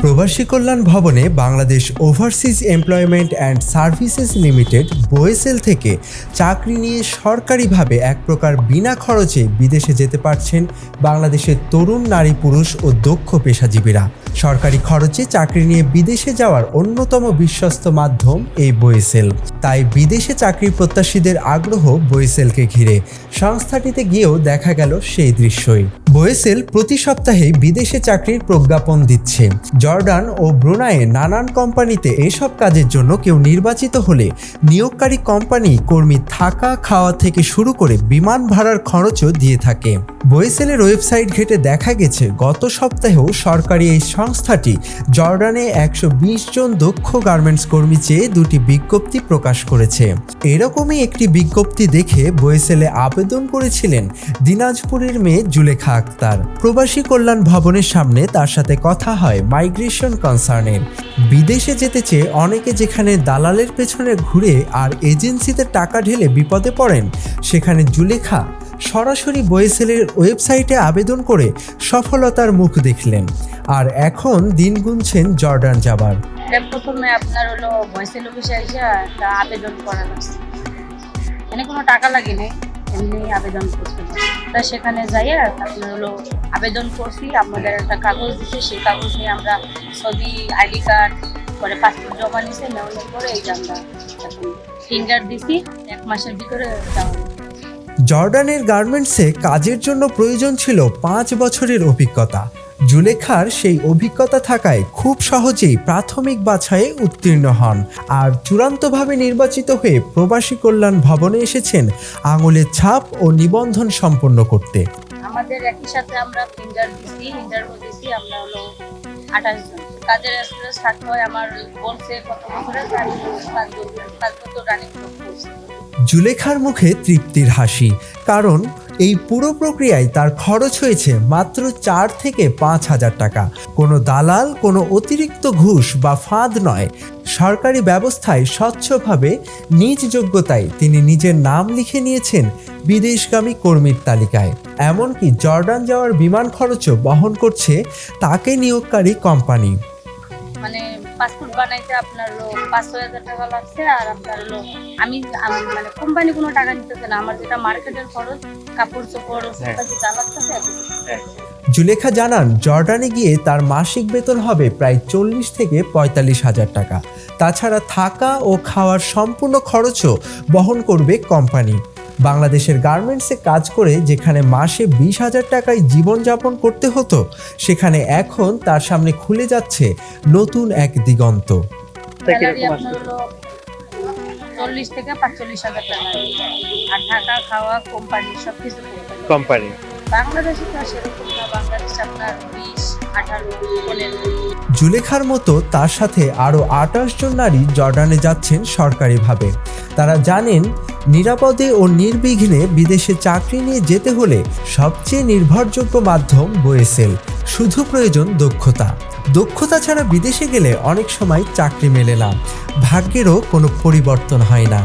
প্রবাসী কল্যাণ ভবনে Bangladesh overseas employment and services limited BOESL থেকে চাকরি নিয়ে সরকারিভাবে এক প্রকার বিনা খরচে বিদেশে যেতে পারছেন বাংলাদেশের তরুণ নারী, পুরুষ ও দক্ষ পেশাজীবীরা। সরকারি খরচে চাকরি নিয়ে বিদেশে যাওয়ার অন্যতম বিশ্বস্ত মাধ্যম এই বয়েসেল তাই বিদেশে চাকরি প্রত্যাশীদের আগ্রহ বয়েসেলকে ঘিরে। সংস্থাটিতে গিয়েও দেখা গেল সেই দৃশ্যই। বয়েসেল প্রতি সপ্তাহে বিদেশে চাকরির প্রজ্ঞাপন দিচ্ছে। জর্ডান ও ব্রুনাইয়ে নানান কোম্পানিতে এসব কাজের জন্য কেউ নির্বাচিত হলে নিয়োগকারী কোম্পানি কর্মী থাকা খাওয়া থেকে শুরু করে বিমান ভাড়ার খরচও দিয়ে থাকে। বয়েসেলের ওয়েবসাইট ঘেটে দেখা গেছে, গত সপ্তাহেও সরকারি এই সংস্থাটি জর্ডানে একশো বিশ জন দক্ষ গার্মেন্টস কর্মী চেয়ে দুটি বিজ্ঞপ্তি প্রকাশ করেছে। এরকমই একটি বিজ্ঞপ্তি দেখে বয়েসেলে আবেদন করেছিলেন দিনাজপুরের মেয়ে জুলেখা আক্তার। প্রবাসী কল্যাণ ভবনের সামনে তার সাথে কথা হয় মাইগ্রেশন কনসার্নের। বিদেশে যেতে চেয়ে অনেকে যেখানে দালালের পেছনে ঘুরে আর এজেন্সিতে টাকা ঢেলে বিপদে পড়েন, সেখানে জুলেখা সরাসরি বয়েসেলের ওয়েবসাইটে আবেদন করে সফলতার মুখ দেখলেন। আর এখন দিন গুনছেন জর্ডান যাবার। এটা প্রথমে আপনার হলো ভয়েসেল অফিসে এসে একটা আবেদন করা লাগছে এখানে কোনো টাকা লাগে নাই, এমনি আবেদন করতে তা সেখানে যাইয়া আপনার হলো আবেদন করছি আমাদের একটা কাগজ দিছে, সেই কাগজ নিয়ে আমরা ছবি, আইডি কার্ড, পরে পাসপোর্ট জমা নিছে, নেওয়ার পরে এইটা আমরা এখন ফিঙ্গার দিছি, এক মাসের ভিতরে জর্ডানের গার্মেন্টসে কাজের জন্য প্রয়োজন ছিল পাঁচ বছরের অভিজ্ঞতা। জুলেখার সেই অভিজ্ঞতা থাকায় খুব সহজেই প্রাথমিক বাছাইয়ে উত্তীর্ণ হন। আর চূড়ান্তভাবে নির্বাচিত হয়ে প্রবাসী কল্যাণ ভবনে এসেছেন আঙুলের ছাপ ও নিবন্ধন সম্পন্ন করতে। আমাদের একই সাথে আমরা ফিঙ্গার দিছি ইন্টারভিউ দিছি আমরা হলো আঠাশ জন। কাজের এক্সপিরিয়েন্স থাকতে হয় আমার বলছে কত বছরের আমি পাঁচ বছর পাঁচ বছর রানিং জুলেখার মুখে তৃপ্তির হাসি কারণ এই পুরো প্রক্রিয়ায় তার খরচ হয়েছে মাত্র চার থেকে পাঁচ হাজার টাকা। কোনো দালাল, কোনো অতিরিক্ত ঘুষ বা ফাঁদ নয়। সরকারি ব্যবস্থায় স্বচ্ছভাবে, নিজ যোগ্যতায় তিনি নিজের নাম লিখে নিয়েছেন বিদেশগামী কর্মীর তালিকায়। এমনকি জর্ডান যাওয়ার বিমান খরচও বহন করছে তাকে নিয়োগকারী কোম্পানি। মানে পাসপোর্ট বানাইতে আপনার পাঁচ ছয় হাজার টাকা লাগছে আর আপনার হলো আমি মানে কোম্পানি কোনো টাকা নিতেছে না আমার যেটা মার্কেটের খরচ কাপড় চোপড় ওষুধ যা লাগতেছে জুলেখা জানান জর্ডানে গিয়ে তার মাসিক বেতন হবে প্রায় চল্লিশ থেকে পঁয়তাল্লিশ হাজার টাকা। তাছাড়া থাকা ও খাওয়ার সম্পূর্ণ খরচও বহন করবে কোম্পানি বাংলাদেশের গার্মেন্টসে কাজ করে যেখানে মাসে বিশ হাজার টাকায় জীবনযাপন করতে হতো সেখানে এখন তার সামনে খুলে যাচ্ছে নতুন এক দিগন্ত। চল্লিশ থেকে পাঁচচল্লিশ হাজার টাকা। আর থাকা খাওয়া কোম্পানি সব কিছু কোম্পানি কোম্পানি বাংলাদেশে তো সেরকম না বাংলাদেশে আপনার বিশ আঠারো পনেরো। জুলেখার মতো তার সাথে আরও আঠাশ জন নারী জর্ডানে যাচ্ছেন সরকারিভাবে। তারা জানেন, নিরাপদে ও নির্বিঘ্নে বিদেশে চাকরি নিয়ে যেতে হলে সবচেয়ে নির্ভরযোগ্য মাধ্যম বয়েসেল, শুধু প্রয়োজন দক্ষতা। দক্ষতা ছাড়া বিদেশে গেলে অনেক সময় চাকরি মেলে না। ভাগ্যেরও কোনো পরিবর্তন হয় না।